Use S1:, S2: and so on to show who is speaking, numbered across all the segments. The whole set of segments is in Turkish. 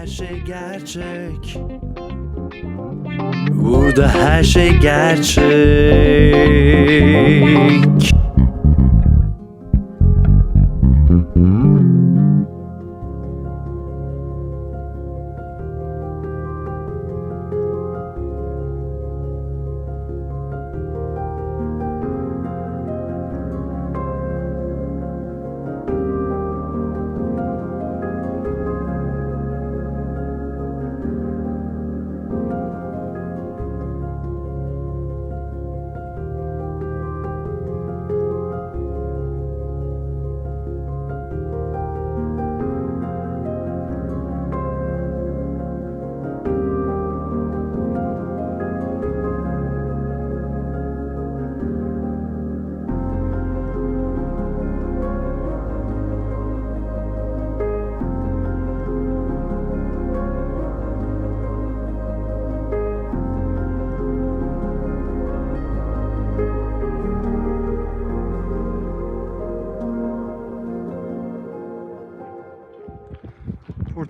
S1: her şey gerçek. Burada her şey gerçek.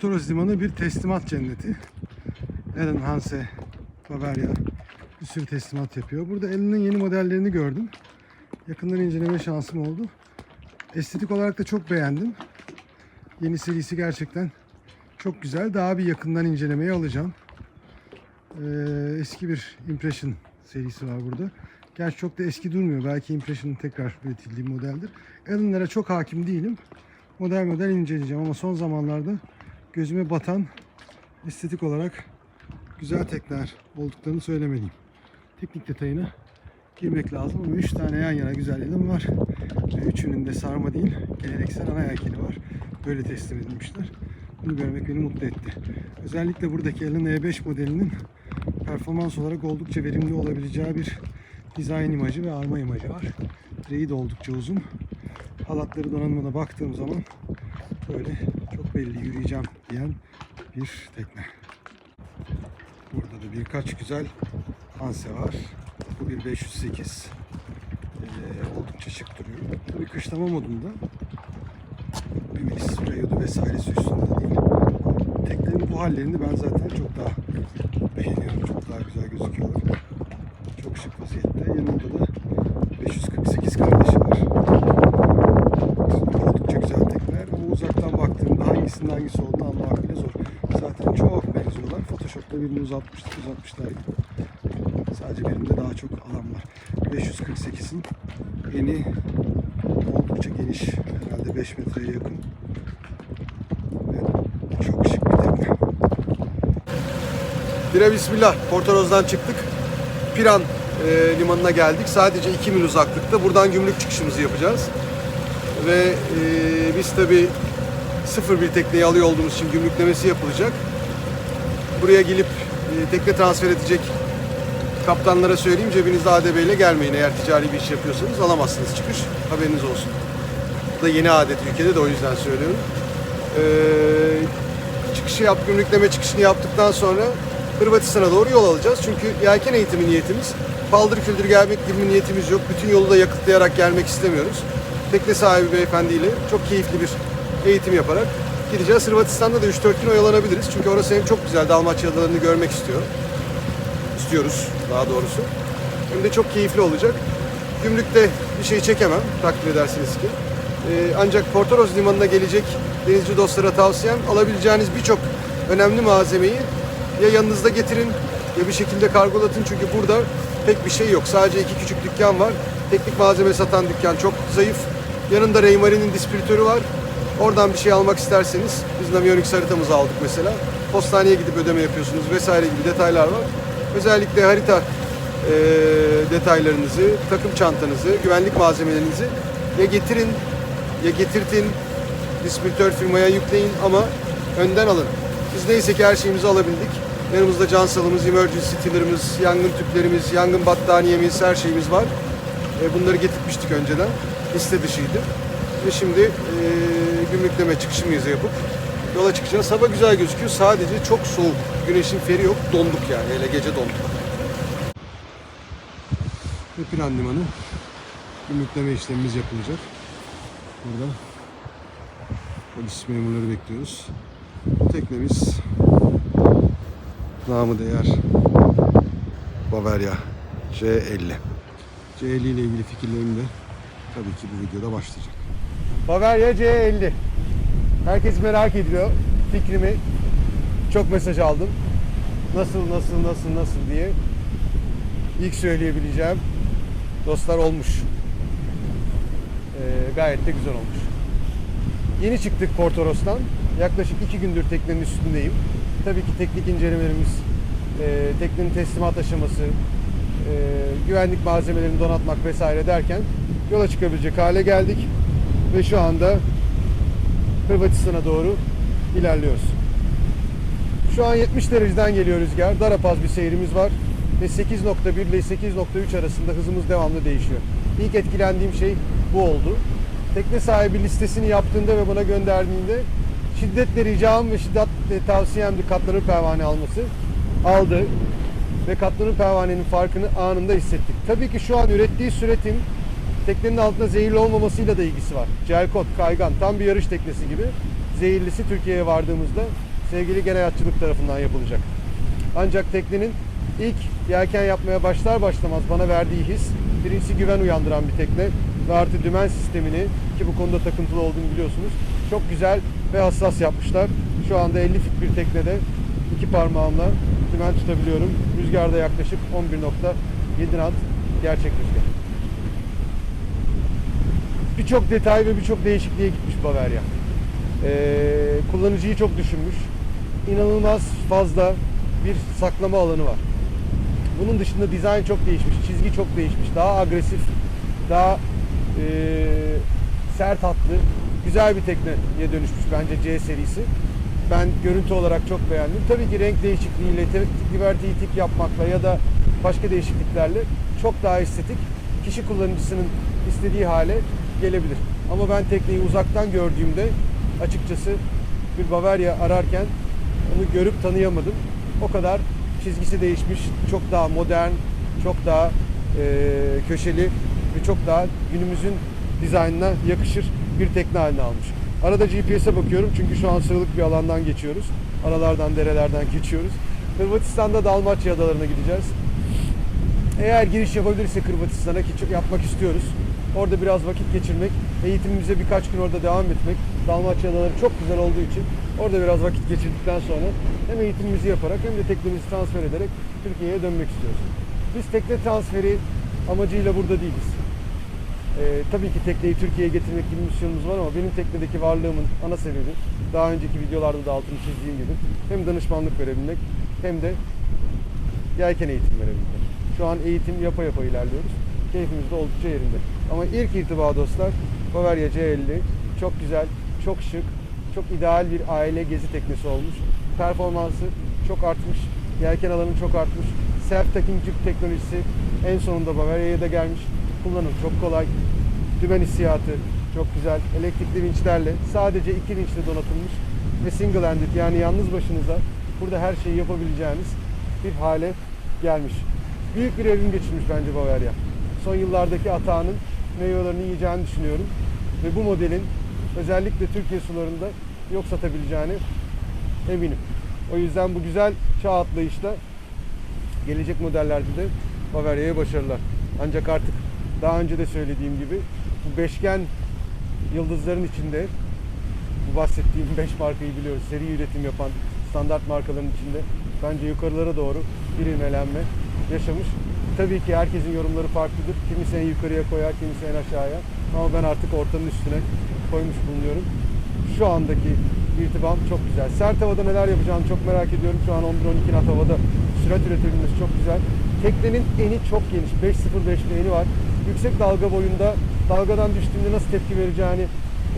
S2: Portoros Limanı bir teslimat cenneti. Ellen Hanse, Bavaria bir sürü teslimat yapıyor. Burada Ellen'in yeni modellerini gördüm. Yakından inceleme şansım oldu. Estetik olarak da çok beğendim. Yeni serisi gerçekten çok güzel. Daha bir yakından incelemeye alacağım. Ee, eski bir Impression serisi var burada. Gerçi çok da eski durmuyor. Belki Impression'ın tekrar üretildiği modeldir. Allen'lara çok hakim değilim. Model model inceleyeceğim ama son zamanlarda gözüme batan estetik olarak güzel tekneler olduklarını söylemeliyim. Teknik detayına girmek lazım ama 3 tane yan yana güzel elim var. Ve üçünün de sarma değil, geleneksel ana yelkeni var. Böyle teslim edilmişler. Bunu görmek beni mutlu etti. Özellikle buradaki Ellen E5 modelinin performans olarak oldukça verimli olabileceği bir dizayn imajı ve arma imajı var. Direği de oldukça uzun. Halatları donanımına baktığım zaman böyle belli yürüyeceğim diyen bir tekne. Burada da birkaç güzel Hanse var. Bu bir 508. Ee, oldukça şık duruyor. Tabii kışlama modunda. Bümelis, Rayodu vesairesi üstünde değil. Teknenin bu hallerini ben zaten çok daha beğeniyorum. Çok daha güzel gözüküyorlar. Çok şık vaziyette. Yanında da 548 kardeşi var. Oldukça güzel tekneler ama uzaktan baktığımda hangisinin hangisi olduğunu anlamak bile zor. Zaten çok benziyorlar. Birini uzatmıştık, uzatmışlar. Sadece birinde daha çok alan var. 548'in eni oldukça geniş. Herhalde 5 metreye yakın. Ve çok şık bir tekne. Bire bismillah. Portoroz'dan çıktık. Piran e, limanına geldik. Sadece 2 mil uzaklıkta. Buradan gümrük çıkışımızı yapacağız. Ve e, biz tabi sıfır bir tekneyi alıyor olduğumuz için gümrüklemesi yapılacak. Buraya gelip e, tekne transfer edecek kaptanlara söyleyeyim cebinizde ADB ile gelmeyin. Eğer ticari bir iş yapıyorsanız alamazsınız çıkış. Haberiniz olsun. Bu da yeni adet ülkede de o yüzden söylüyorum. Ee, çıkışı yap, gümrükleme çıkışını yaptıktan sonra Hırvatistan'a doğru yol alacağız. Çünkü yelken eğitimi niyetimiz. Paldır küldür gelmek gibi niyetimiz yok. Bütün yolu da yakıtlayarak gelmek istemiyoruz. Tekne sahibi beyefendiyle çok keyifli bir eğitim yaparak gideceğiz. Hırvatistan'da da 3-4 gün oyalanabiliriz. Çünkü orası hem çok güzel Dalmaçya adalarını görmek istiyor. İstiyoruz daha doğrusu. Hem de çok keyifli olacak. Gümrükte bir şey çekemem takdir edersiniz ki. Ee, ancak Portoros limanına gelecek denizci dostlara tavsiyem alabileceğiniz birçok önemli malzemeyi ya yanınızda getirin ya bir şekilde kargolatın çünkü burada pek bir şey yok. Sadece iki küçük dükkan var. Teknik malzeme satan dükkan çok zayıf. Yanında Reymari'nin distribütörü var. Oradan bir şey almak isterseniz biz Navionics haritamızı aldık mesela. Postaneye gidip ödeme yapıyorsunuz vesaire gibi detaylar var. Özellikle harita e, detaylarınızı, takım çantanızı, güvenlik malzemelerinizi ya getirin ya getirtin distribütör firmaya yükleyin ama önden alın. Biz neyse ki her şeyimizi alabildik. Yanımızda can salımız, emergency tillerimiz, yangın tüplerimiz, yangın battaniyemiz, her şeyimiz var. Bunları getirmiştik önceden. Liste dışıydı. Ve şimdi e, gümrükleme çıkışımızı yapıp yola çıkacağız. Hava güzel gözüküyor. Sadece çok soğuk. Güneşin feri yok. Donduk yani. Hele gece donduk. Ve Plan Limanı gümrükleme işlemimiz yapılacak. Burada polis memurları bekliyoruz. Teknemiz namı değer Bavaria C50. C50 ile ilgili fikirlerim de tabii ki bu videoda başlayacak. Bavaria C50. Herkes merak ediyor fikrimi. Çok mesaj aldım. Nasıl nasıl nasıl nasıl diye. İlk söyleyebileceğim dostlar olmuş. Ee, gayet de güzel olmuş. Yeni çıktık Portoros'tan. Yaklaşık iki gündür teknenin üstündeyim. Tabii ki teknik incelemelerimiz, e, teknenin teslimat aşaması, e, güvenlik malzemelerini donatmak vesaire derken yola çıkabilecek hale geldik. Ve şu anda Hırvatistan'a doğru ilerliyoruz. Şu an 70 dereceden geliyor rüzgar. Darapaz bir seyrimiz var. Ve 8.1 ile 8.3 arasında hızımız devamlı değişiyor. İlk etkilendiğim şey bu oldu. Tekne sahibi listesini yaptığında ve bana gönderdiğinde şiddetle ricam ve şiddetle tavsiyemdi katlanır pervane alması. Aldı ve katlanır pervanenin farkını anında hissettik. Tabii ki şu an ürettiği süretin teknenin altında zehirli olmamasıyla da ilgisi var. Celkot, kaygan tam bir yarış teknesi gibi. Zehirlisi Türkiye'ye vardığımızda sevgili genel hatçılık tarafından yapılacak. Ancak teknenin ilk yelken yapmaya başlar başlamaz bana verdiği his birincisi güven uyandıran bir tekne ve artı dümen sistemini ki bu konuda takıntılı olduğunu biliyorsunuz çok güzel ve hassas yapmışlar. Şu anda 50 fit bir teknede iki parmağımla dümen tutabiliyorum. Rüzgarda yaklaşık 11.7 knot gerçek rüzgar. Birçok detay ve birçok değişikliğe gitmiş Bavaria. Ee, kullanıcıyı çok düşünmüş. İnanılmaz fazla bir saklama alanı var. Bunun dışında dizayn çok değişmiş, çizgi çok değişmiş. Daha agresif, daha e, sert hatlı, güzel bir tekneye dönüşmüş bence C serisi. Ben görüntü olarak çok beğendim. Tabii ki renk değişikliğiyle, Liberty'yi tik yapmakla ya da başka değişikliklerle çok daha estetik, kişi kullanıcısının istediği hale gelebilir. Ama ben tekneyi uzaktan gördüğümde açıkçası bir Bavaria ararken onu görüp tanıyamadım. O kadar çizgisi değişmiş, çok daha modern, çok daha e, köşeli ve çok daha günümüzün dizaynına yakışır bir tekne haline almış. Arada GPS'e bakıyorum çünkü şu an sıralık bir alandan geçiyoruz. Aralardan, derelerden geçiyoruz. Hırvatistan'da Dalmaçya adalarına gideceğiz. Eğer giriş yapabilirsek Hırvatistan'a ki yapmak istiyoruz. Orada biraz vakit geçirmek, eğitimimize birkaç gün orada devam etmek. Dalmaçya adaları çok güzel olduğu için orada biraz vakit geçirdikten sonra hem eğitimimizi yaparak hem de teknemizi transfer ederek Türkiye'ye dönmek istiyoruz. Biz tekne transferi amacıyla burada değiliz. Ee, tabii ki tekneyi Türkiye'ye getirmek gibi misyonumuz var ama benim teknedeki varlığımın ana sebebi daha önceki videolarda da altını çizdiğim gibi hem danışmanlık verebilmek hem de yelken eğitim verebilmek. Şu an eğitim yapa yapa ilerliyoruz. Keyfimiz de oldukça yerinde. Ama ilk irtiba dostlar Bavaria C50 çok güzel, çok şık, çok ideal bir aile gezi teknesi olmuş. Performansı çok artmış, yelken alanı çok artmış. Self-tacking jig teknolojisi en sonunda Bavaria'ya da gelmiş. Kullanım çok kolay. Dümen hissiyatı çok güzel. Elektrikli vinçlerle sadece iki vinçle donatılmış ve single handed yani yalnız başınıza burada her şeyi yapabileceğiniz bir hale gelmiş. Büyük bir evrim geçirmiş bence Bavaria. Son yıllardaki atağının meyvelerini yiyeceğini düşünüyorum. Ve bu modelin özellikle Türkiye sularında yok satabileceğini eminim. O yüzden bu güzel çağ atlayışla gelecek modellerde de Bavaria'ya başarılar. Ancak artık daha önce de söylediğim gibi bu beşgen yıldızların içinde bu bahsettiğim 5 markayı biliyoruz. Seri üretim yapan standart markaların içinde bence yukarılara doğru bir ivmelenme yaşamış. Tabii ki herkesin yorumları farklıdır. Kimisi en yukarıya koyar, kimisi en aşağıya. Ama ben artık ortanın üstüne koymuş bulunuyorum. Şu andaki irtibam çok güzel. Sert havada neler yapacağını çok merak ediyorum. Şu an 11-12 knot havada sürat üretebilmesi çok güzel. Teknenin eni çok geniş. 5.05 bir eni var. Yüksek dalga boyunda dalgadan düştüğünde nasıl tepki vereceğini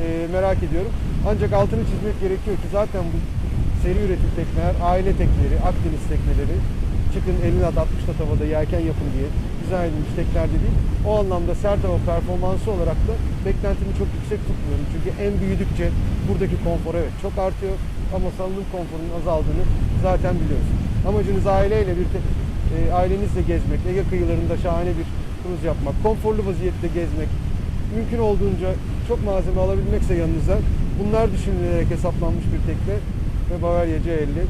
S2: e, merak ediyorum. Ancak altını çizmek gerekiyor ki zaten bu seri üretim tekneler, aile tekneleri, Akdeniz tekneleri çıkın 50 knot 60 knot havada yelken yapın diye dizayn edilmiş teknelerde değil. O anlamda sert hava performansı olarak da beklentimi çok yüksek tutmuyorum. Çünkü en büyüdükçe buradaki konfor evet çok artıyor ama salınım konforunun azaldığını zaten biliyoruz. Amacınız aileyle bir e, ailenizle gezmek, Ege kıyılarında şahane bir kruz yapmak, konforlu vaziyette gezmek, mümkün olduğunca çok malzeme alabilmekse yanınıza bunlar düşünülerek hesaplanmış bir tekne ve Bavaria C50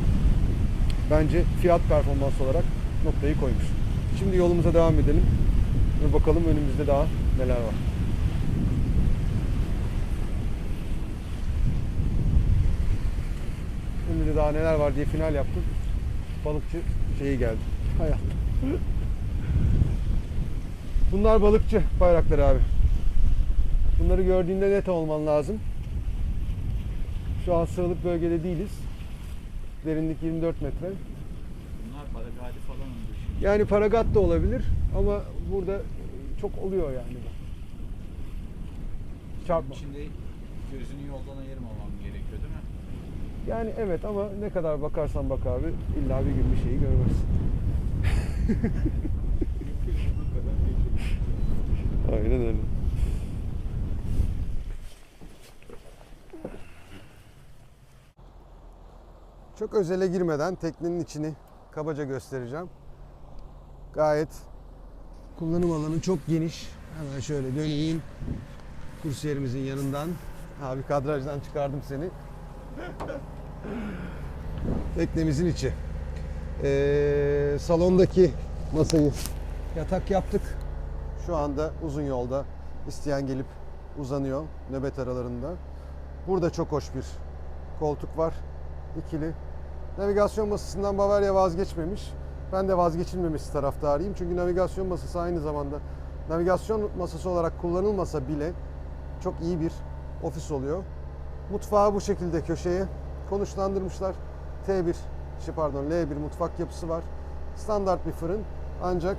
S2: bence fiyat performans olarak noktayı koymuş. Şimdi yolumuza devam edelim ve bakalım önümüzde daha neler var. Önümüzde daha neler var diye final yaptım. Balıkçı şeyi geldi. Hay Allah. Bunlar balıkçı bayrakları abi. Bunları gördüğünde net olman lazım. Şu an sıralık bölgede değiliz. Derinlik 24 metre.
S3: Paragadi falan şimdi.
S2: Yani paragat da olabilir ama burada çok oluyor yani. Çarpma.
S3: İçinde gözünü yoldan ayırmamam gerekiyor değil mi?
S2: Yani evet ama ne kadar bakarsan bak abi illa bir gün bir şeyi görmezsin. Aynen öyle. Çok özele girmeden teknenin içini kabaca göstereceğim. Gayet kullanım alanı çok geniş. Hemen şöyle döneyim. Kursiyerimizin yanından. Abi kadrajdan çıkardım seni. Teknemizin içi. Ee, salondaki masayı yatak yaptık. Şu anda uzun yolda isteyen gelip uzanıyor nöbet aralarında. Burada çok hoş bir koltuk var. ikili. Navigasyon masasından Bavaria vazgeçmemiş. Ben de vazgeçilmemesi taraftarıyım. Çünkü navigasyon masası aynı zamanda navigasyon masası olarak kullanılmasa bile çok iyi bir ofis oluyor. Mutfağı bu şekilde köşeye konuşlandırmışlar. T1, şey pardon L1 mutfak yapısı var. Standart bir fırın ancak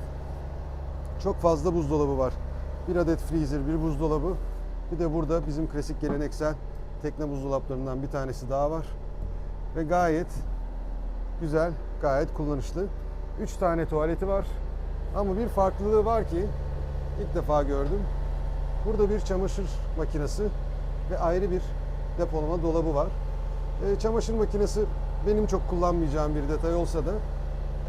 S2: çok fazla buzdolabı var. Bir adet freezer, bir buzdolabı. Bir de burada bizim klasik geleneksel tekne buzdolaplarından bir tanesi daha var. Ve gayet güzel, gayet kullanışlı. 3 tane tuvaleti var. Ama bir farklılığı var ki ilk defa gördüm. Burada bir çamaşır makinesi ve ayrı bir depolama dolabı var. E, çamaşır makinesi benim çok kullanmayacağım bir detay olsa da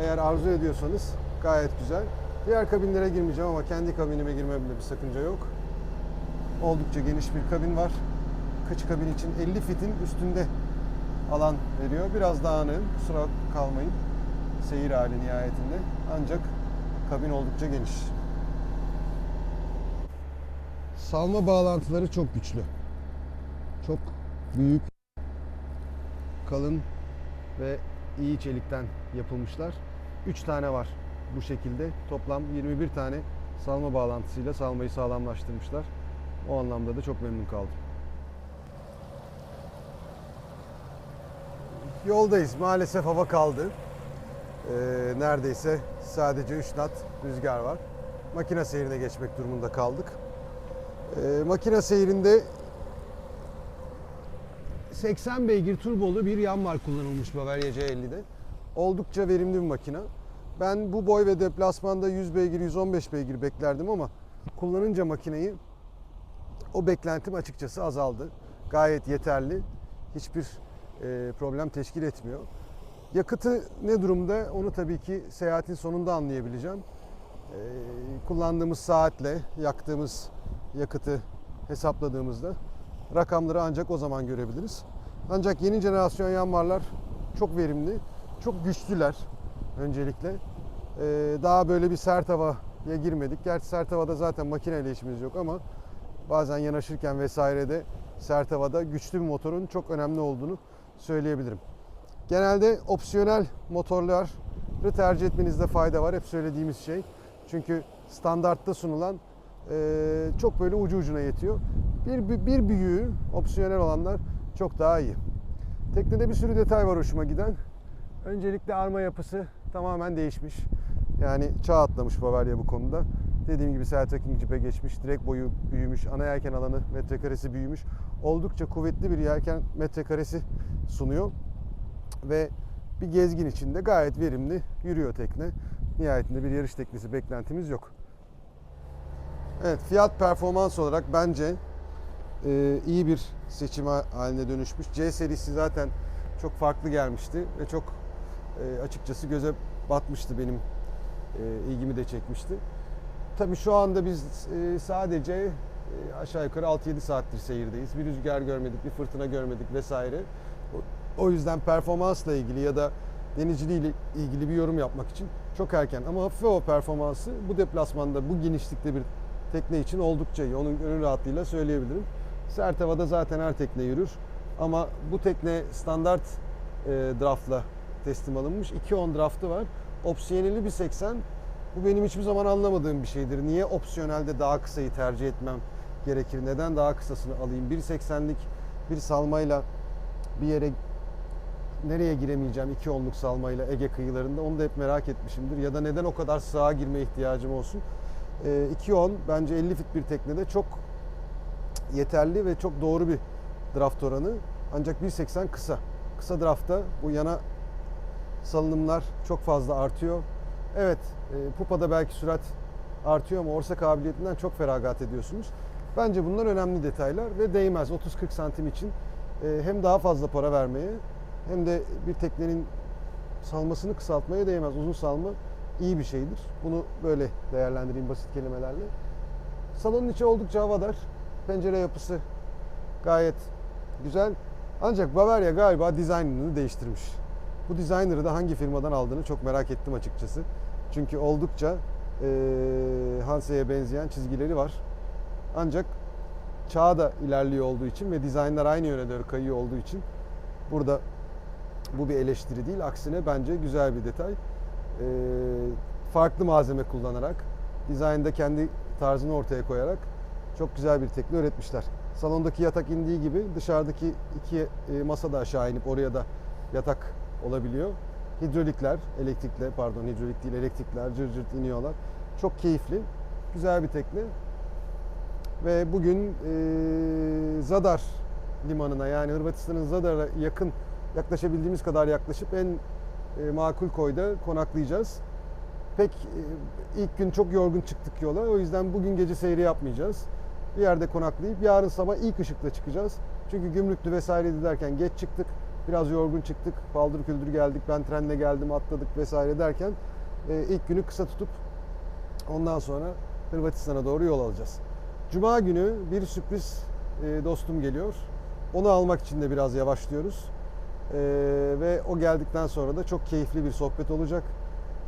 S2: eğer arzu ediyorsanız gayet güzel. Diğer kabinlere girmeyeceğim ama kendi kabinime girmemde bir sakınca yok. Oldukça geniş bir kabin var. Kıç kabin için 50 fitin üstünde alan veriyor. Biraz dağınığım. Kusura kalmayın. Seyir hali nihayetinde. Ancak kabin oldukça geniş. Salma bağlantıları çok güçlü. Çok büyük, kalın ve iyi çelikten yapılmışlar. 3 tane var bu şekilde. Toplam 21 tane salma bağlantısıyla salmayı sağlamlaştırmışlar. O anlamda da çok memnun kaldım. Yoldayız. Maalesef hava kaldı. Ee, neredeyse sadece 3 knot rüzgar var. Makine seyrine geçmek durumunda kaldık. Ee, makine seyrinde 80 beygir turbolu bir yanmar kullanılmış Bavaria C50'de. Oldukça verimli bir makine. Ben bu boy ve deplasmanda 100 beygir, 115 beygir beklerdim ama kullanınca makineyi o beklentim açıkçası azaldı. Gayet yeterli. Hiçbir problem teşkil etmiyor. Yakıtı ne durumda onu tabii ki seyahatin sonunda anlayabileceğim. E, kullandığımız saatle yaktığımız yakıtı hesapladığımızda rakamları ancak o zaman görebiliriz. Ancak yeni jenerasyon yanmarlar çok verimli, çok güçlüler öncelikle. Ee, daha böyle bir sert havaya girmedik. Gerçi sert havada zaten makineyle işimiz yok ama bazen yanaşırken vesairede sert havada güçlü bir motorun çok önemli olduğunu söyleyebilirim. Genelde opsiyonel motorları tercih etmenizde fayda var. Hep söylediğimiz şey. Çünkü standartta sunulan e, çok böyle ucu ucuna yetiyor. Bir, bir, büyüğü opsiyonel olanlar çok daha iyi. Teknede bir sürü detay var hoşuma giden. Öncelikle arma yapısı tamamen değişmiş. Yani çağ atlamış Bavaria bu konuda. Dediğim gibi Celta King Jeep'e geçmiş. Direkt boyu büyümüş. Ana yelken alanı metrekaresi büyümüş. Oldukça kuvvetli bir yelken metrekaresi sunuyor. Ve bir gezgin içinde gayet verimli yürüyor tekne. Nihayetinde bir yarış teknesi beklentimiz yok. Evet fiyat performans olarak bence e, iyi bir seçim haline dönüşmüş. C serisi zaten çok farklı gelmişti ve çok e, açıkçası göze batmıştı benim e, ilgimi de çekmişti. Tabii şu anda biz e, sadece e, aşağı yukarı 6-7 saattir seyirdeyiz. Bir rüzgar görmedik, bir fırtına görmedik vesaire. O, o yüzden performansla ilgili ya da denizciliği ile ilgili bir yorum yapmak için çok erken. Ama hafif hava performansı bu deplasmanda, bu genişlikte bir tekne için oldukça iyi. Onun gönül rahatlığıyla söyleyebilirim. Sert havada zaten her tekne yürür. Ama bu tekne standart e, draftla teslim alınmış. 2.10 draftı var. Opsiyoneli bir 80. Bu benim hiçbir zaman anlamadığım bir şeydir. Niye opsiyonelde daha kısayı tercih etmem gerekir? Neden daha kısasını alayım? 1.80'lik bir salmayla bir yere nereye giremeyeceğim 2 onluk salmayla Ege kıyılarında onu da hep merak etmişimdir. Ya da neden o kadar sağa girme ihtiyacım olsun? Ee, 2.10 bence 50 fit bir teknede çok yeterli ve çok doğru bir draft oranı. Ancak 1.80 kısa. Kısa draftta bu yana salınımlar çok fazla artıyor. Evet, e, pupada belki sürat artıyor ama orsa kabiliyetinden çok feragat ediyorsunuz. Bence bunlar önemli detaylar ve değmez 30-40 santim için e, hem daha fazla para vermeye hem de bir teknenin salmasını kısaltmaya değmez. Uzun salma iyi bir şeydir. Bunu böyle değerlendireyim basit kelimelerle. Salonun içi oldukça havadar. Pencere yapısı gayet güzel. Ancak Bavaria galiba dizaynını değiştirmiş. Bu designer'ı da hangi firmadan aldığını çok merak ettim açıkçası. Çünkü oldukça eee Hanse'ye benzeyen çizgileri var. Ancak çağ da ilerliyor olduğu için ve dizaynlar aynı yöne doğru kayıyor olduğu için burada bu bir eleştiri değil. Aksine bence güzel bir detay. Eee, farklı malzeme kullanarak, dizaynda kendi tarzını ortaya koyarak çok güzel bir tekne üretmişler. Salondaki yatak indiği gibi dışarıdaki iki e, masa da aşağı inip oraya da yatak olabiliyor. Hidrolikler, elektrikle pardon hidrolik değil elektrikler cırt cırt iniyorlar. Çok keyifli, güzel bir tekne. Ve bugün e, Zadar limanına yani Hırvatistan'ın Zadar'a yakın yaklaşabildiğimiz kadar yaklaşıp en e, makul koyda konaklayacağız. Pek e, ilk gün çok yorgun çıktık yola. O yüzden bugün gece seyri yapmayacağız. Bir yerde konaklayıp yarın sabah ilk ışıkla çıkacağız. Çünkü gümrüklü vesaire derken geç çıktık. Biraz yorgun çıktık. Paldır küldür geldik. Ben trenle geldim atladık vesaire derken e, ilk günü kısa tutup ondan sonra Hırvatistan'a doğru yol alacağız. Cuma günü bir sürpriz e, dostum geliyor. Onu almak için de biraz yavaşlıyoruz. E, ve o geldikten sonra da çok keyifli bir sohbet olacak.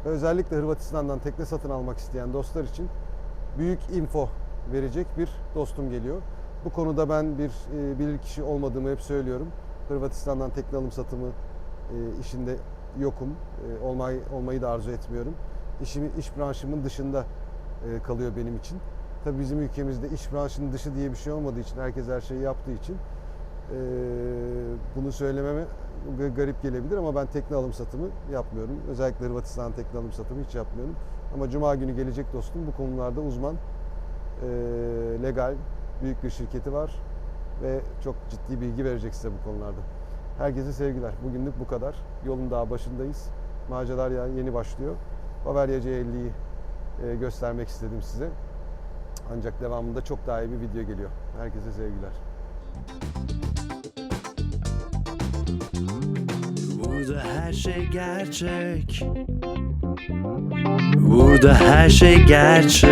S2: Özellikle Hırvatistan'dan tekne satın almak isteyen dostlar için büyük info verecek bir dostum geliyor. Bu konuda ben bir e, bilirkişi olmadığımı hep söylüyorum. Hırvatistan'dan tekne alım satımı e, işinde yokum. E, olmayı, olmayı da arzu etmiyorum. İşimi, iş branşımın dışında e, kalıyor benim için. Tabii bizim ülkemizde iş branşının dışı diye bir şey olmadığı için, herkes her şeyi yaptığı için e, bunu söylememe garip gelebilir ama ben tekne alım satımı yapmıyorum. Özellikle Hırvatistan tekne alım satımı hiç yapmıyorum. Ama Cuma günü gelecek dostum bu konularda uzman, e, legal, büyük bir şirketi var ve çok ciddi bilgi verecek size bu konularda. Herkese sevgiler. Bugünlük bu kadar. Yolun daha başındayız. Maceralar ya yeni başlıyor. Bavaria C50'yi e, göstermek istedim size. Ancak devamında çok daha iyi bir video geliyor. Herkese sevgiler.
S1: Burada her şey gerçek Burada her şey gerçek